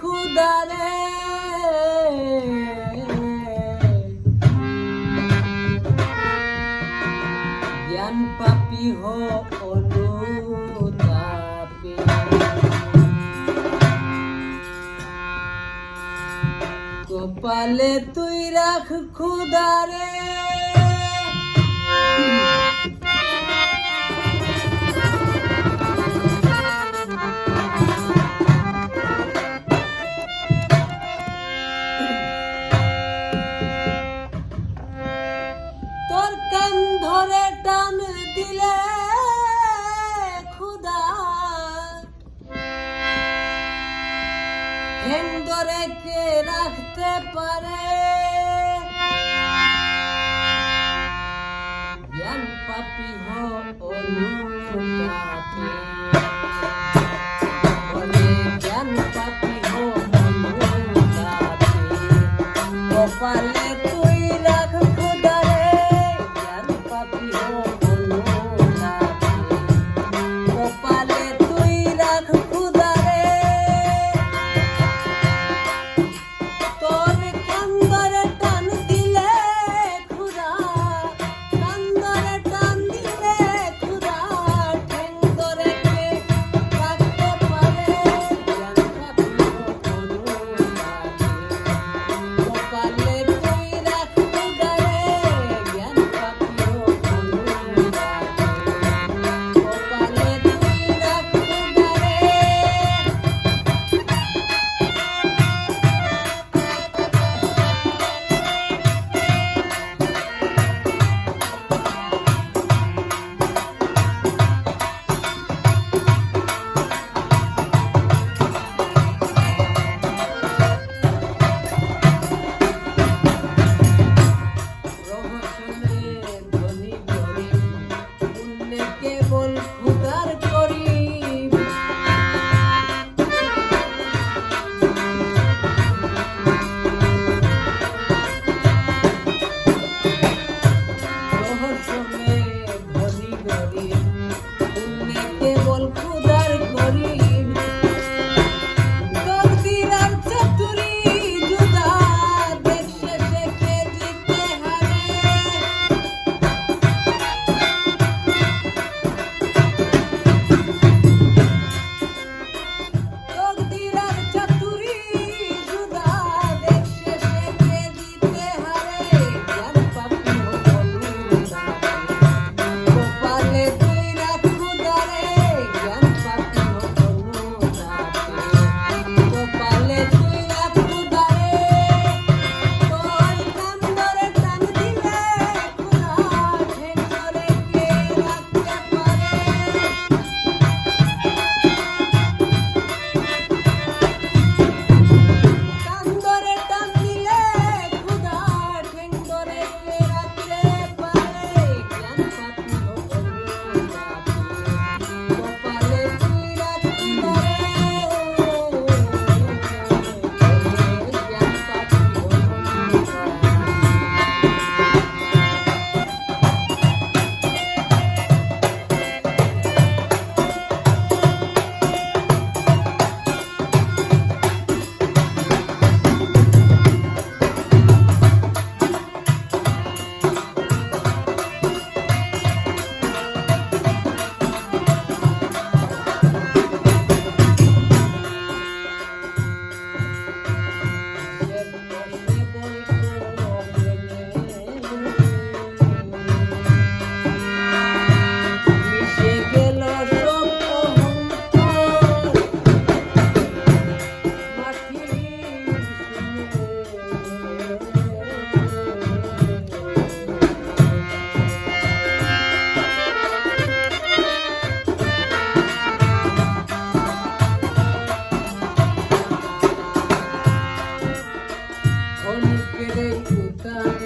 খুদারে জ্ঞান পাপি হো অনুতাপে। কপালে তুই রাখ খুদারে davetan dile God.